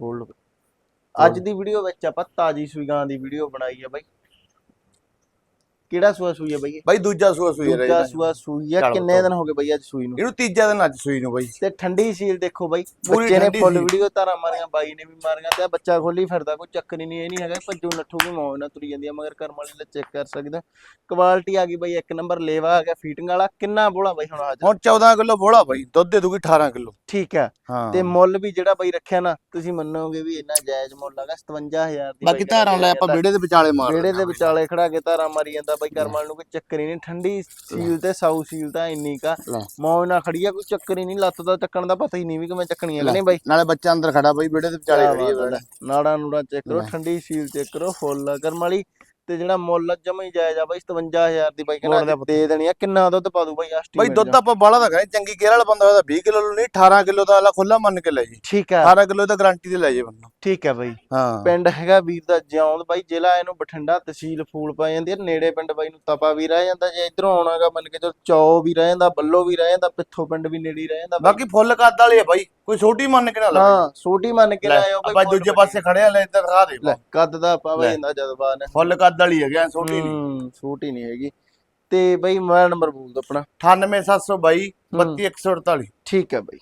ਲਓ ਅੱਜ ਦੀ ਵੀਡੀਓ ਵਿੱਚ ਆਪਾਂ ਤਾਜੀ ਸੂਈ ਗਾਂ ਦੀ ਵੀਡੀਓ ਬਣਾਈ ਹੈ ਬਾਈ। ਕਿਹੜਾ ਸੂਆ ਸੂਈ ਹੈ ਬਾਈ? ਬਾਈ ਦੂਜਾ ਸੂਆ ਸੂਈ ਰਹੀ ਦੂਜਾ ਸੂਆ ਸੂਈ ਹੈ ਕਿੰਨੇ। ਦਿਨ ਹੋ ਗਏ ਬਾਈ ਅੱਜ ਸੂਈ ਨੂੰ? ਇਹਨੂੰ ਤੀਜਾ ਦਿਨ ਅੱਜ ਸੂਈ ਨੂੰ ਬਾਈ। ਤੇ ਠੰਡੀ ਸੀਲ ਦੇਖੋ ਬਾਈ। ਪੂਰੀ ਬੱਚੇ ਨੇ ਫੁੱਲ। ਵੀਡੀਓ ਤਾਰਾਂ ਮਾਰੀਆਂ ਬਾਈ ਨੇ ਵੀ ਮਾਰੀਆਂ ਤੇ ਬੱਚਾ ਖੋਲੀ ਫਿਰਦਾ ਕੋਈ ਚੱਕਰ ਹੀ ਨਹੀਂ ਇਹ ਨਹੀਂ ਹੈਗਾ ਭੱਜੂ ਨੱਠੂ ਵੀ ਮੌਜ ਨਾਲ ਤੁਰੀ ਜਾਂਦੀ ਆ ਮਗਰ ਕਰਮ ਵਾਲੀ ਲੈ ਚੈੱਕ ਕਰ ਸਕਦੇ। ਕੁਆਲਿਟੀ ਆ ਗਈ ਬਾਈ ਇੱਕ ਨੰਬਰ ਲੇਵਾ ਆ ਗਿਆ ਫੀਟਿੰਗ ਵਾਲਾ ਕਿੰਨਾ ਬੋਲਾ ਬਾਈ ਹੁਣ ਅੱਜ? ਹੁਣ 14 ਕਿਲੋ ਬੋਲਾ ਬਾਈ ਦੁੱਧ ਦੇ ਦੂਗੀ 18 ਕਿਲੋ। ਠੀਕ ਹੈ ਹਾਂ। ਤੇ ਮੁੱਲ ਵੀ ਜਿਹੜਾ ਬਾਈ ਰੱਖਿਆ ਨਾ ਤੁਸੀਂ ਮੰਨੋਗੇ ਵੀ ਇੰਨਾ ਜਾਇਜ਼ ਮੁੱਲ ਹੈਗਾ 57000 ਦੀ ਬਾਕੀ ਧਾਰਾਂ ਲੈ ਆਪਾਂ ਵਿਹੜੇ ਦੇ ਵਿਚਾਲੇ ਮਾਰ ਵਿਹੜੇ ਦੇ ਵਿਚਾਲੇ ਖੜਾ ਕੇ ਧਾਰਾਂ ਮਾਰੀ ਜਾਂਦਾ ਬਾਈ ਕਰਮ ਵਾਲੇ ਨੂੰ ਕੋਈ ਚੱਕਰ ਹੀ ਨਹੀਂ ਠੰਡੀ ਸੀਲ ਤੇ ਸਾਊ ਸੀਲ ਤਾਂ ਇੰਨੀ ਕਾ। ਮੌਜ ਨਾਲ ਖੜੀ ਆ ਕੋਈ ਚੱਕਰ ਹੀ ਨਹੀਂ ਲੱਤ ਦਾ ਚੱਕਣ ਦਾ ਪਤਾ ਹੀ ਨਹੀਂ ਵੀ ਕਿਵੇਂ ਚੱਕਣੀ ਹੈ ਕਿ ਨਹੀਂ ਬਾਈ ਨਾਲੇ ਬੱਚਾ ਅੰਦਰ ਖੜਾ ਬਾਈ ਵਿਹੜੇ ਦੇ ਵਿਚਾਲੇ ਖੜੀ ਹੈ। ਨਾੜਾਂ ਨੂੜਾਂ ਚੈੱਕ ਕਰੋ। ਠੰਡੀ ਸੀਲ ਚੈੱਕ ਕਰੋ ਫੁੱਲ ਕਰਮ ਵਾਲੀ ਤੇ ਜਿਹੜਾ ਮੁੱਲ ਜਮਾ ਹੀ ਜਾਇਜ਼ ਆ ਬਾਈ 57000 ਦੀ ਬਾਈ ਕਹਿੰਦਾ ਦਾ ਦੇ ਦੇਣੀ ਆ ਕਿੰਨਾ ਦੁੱਧ ਪਾ ਦੂ ਬਾਈ ਆਸਟੀ ਬਾਈ ਦੁੱਧ ਆਪਾਂ ਬਾਲਾ ਦਾ ਕਹਿੰਦੇ ਚੰਗੀ ਕੇਰ ਵਾਲਾ ਬੰਦਾ ਹੋਇਆ ਤਾਂ 20 ਕਿਲੋ ਨਹੀਂ 18 ਕਿਲੋ ਦਾ ਆਲਾ ਖੁੱਲਾ ਮੰਨ ਕੇ ਲੈ ਜੀ ਠੀਕ ਹੈ 18 ਕਿਲੋ ਤਾਂ ਗਾਰੰਟੀ ਤੇ ਲੈ ਜੇ ਬੰਦਾ। ਠੀਕ ਹੈ ਬਾਈ। ਹਾਂ। ਪਿੰਡ ਹੈਗਾ ਵੀਰ ਦਾ ਜਿਉਂਦ ਬਾਈ ਜ਼ਿਲ੍ਹਾ ਇਹਨੂੰ ਬਠਿੰਡਾ ਤਹਿਸੀਲ ਫੂਲ ਪਾ ਜਾਂਦੀ ਹੈ ਨੇੜੇ ਪਿੰਡ ਬਾਈ ਨੂੰ ਤਪਾ ਵੀ ਰਹਿ ਜਾਂਦਾ ਜੇ ਇਧਰੋਂ ਆਉਣਾਗਾ ਮੰਨ ਕੇ ਚਲੋ ਚੌ ਵੀ ਰਹਿ ਜਾਂਦਾ ਬੱਲੋ ਵੀ ਰਹਿ ਜਾਂਦਾ ਪਿੱਥੋਂ ਪਿੰਡ ਵੀ ਨੇੜੇ ਰਹਿ ਜਾਂਦਾ। ਬਾਕੀ ਫੁੱਲ ਕੱਦ ਵਾਲੀ ਹੈ ਬਾਈ ਕੋਈ ਛੋਟੀ ਮੰਨ ਕੇ ਨਾ ਲਾ। ਹਾਂ ਛੋਟੀ ਮੰਨ ਕੇ ਲੈ, ਲਾਇਓ ਬਾਈ ਦੂਜੇ। ਪਾਸੇ ਖੜੇ ਆ ਲੈ ਇੱਧਰ ਦਿਖਾ ਦੇ ਕੱਦ ਦਾ ਪਾਵਾ। ਜਾਂਦਾ ਜਜ਼ਬਾਨ ਹੈ ਫੁੱਲ ਕੱਦ ਵਾਲੀ ਹੈਗਾ ਛੋਟੀ ਨਹੀਂ। ਹੂੰ ਛੋਟੀ ਨਹੀਂ ਹੈਗੀ। ਤੇ ਬਾਈ ਮੋਬਾਈਲ ਨੰਬਰ ਬੋਲ ਦੋ ਆਪਣਾ 98722 32148 ਠੀਕ ਹੈ ਬਾਈ।